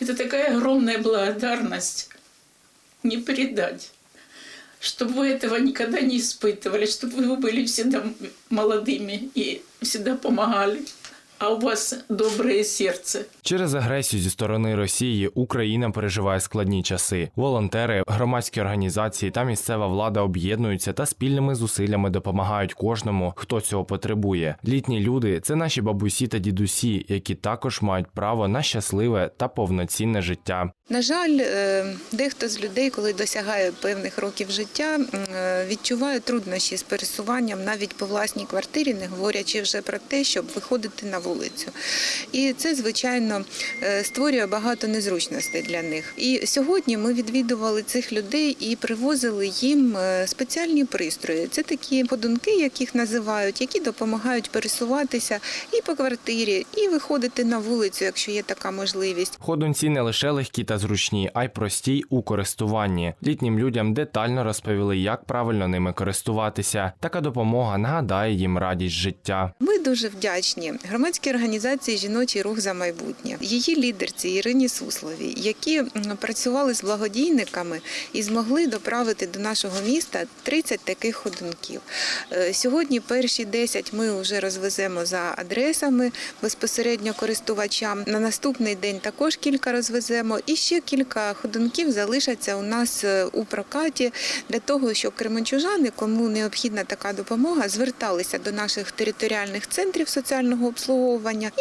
Это такая огромная благодарность, не передать. Чтобы вы этого никогда не испытывали, чтобы вы были всегда молодыми и всегда помогали. А у вас доброе сердце. Через агресію зі сторони Росії Україна переживає складні часи. Волонтери, громадські організації та місцева влада об'єднуються та спільними зусиллями допомагають кожному, хто цього потребує. Літні люди це наші бабусі та дідусі, які також мають право на щасливе та повноцінне життя. На жаль, е, дехто з людей, коли досягає певних років життя, е, відчуває труднощі з пересуванням навіть по власній квартирі, не говорячи вже про те, щоб виходити на вулицю. І це, звичайно, е, створює багато незручностей для них. І сьогодні ми відвідували цих людей і привозили їм е, спеціальні пристрої. Це такі ходунки, яких називають, які допомагають пересуватися і по квартирі, і виходити на вулицю, якщо є така можливість. Ходунці не лише легкі та зручні, а й прості у користуванні. Літнім людям детально розповіли, як правильно ними користуватися. Така допомога нагадає їм радість життя. Ми дуже вдячні громадській організації Жіночий рух за майбутнє, її лідерці Ірині Сусловій, які працювали з благодійниками і змогли доправити до нашого міста 30 таких ходунків. Е, Сьогодні перші 10 ми вже розвеземо за адресами безпосередньо користувачам. На наступний день також кілька розвеземо. І ще кілька ходунків залишаться у нас е, у прокаті для того, щоб кременчужани, кому необхідна така допомога, зверталися до наших територіальних центрів соціального обслуговування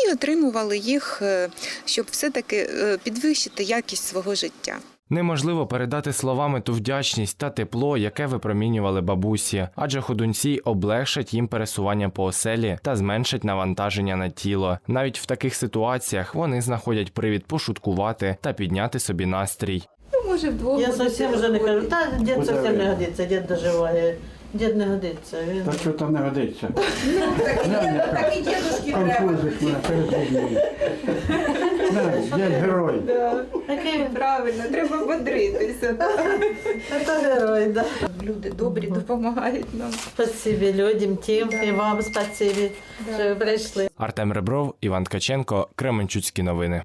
і отримували їх, е, щоб все-таки е, підвищити якість свого життя. Неможливо передати словами ту вдячність та тепло, яке випромінювали бабусі, адже ходунці облегшать їм пересування по оселі та зменшать навантаження на тіло. Навіть в таких ситуаціях вони знаходять привід пошуткувати та підняти собі настрій. Може, вдвох Я зовсім вже не кажу. Та дід зовсім не годиться, дід доживає. Дід не годиться. Він Та що там не годиться? Такі дідушки Конфузиш мене перед людьми. Дядь герой. такий правильно, треба бодритися. це герой, да. Люди добрі допомагають нам. Спасибі людям, тим і вам спасибі, що ви прийшли. Артем Ребров, Іван Ткаченко, Кременчуцькі новини.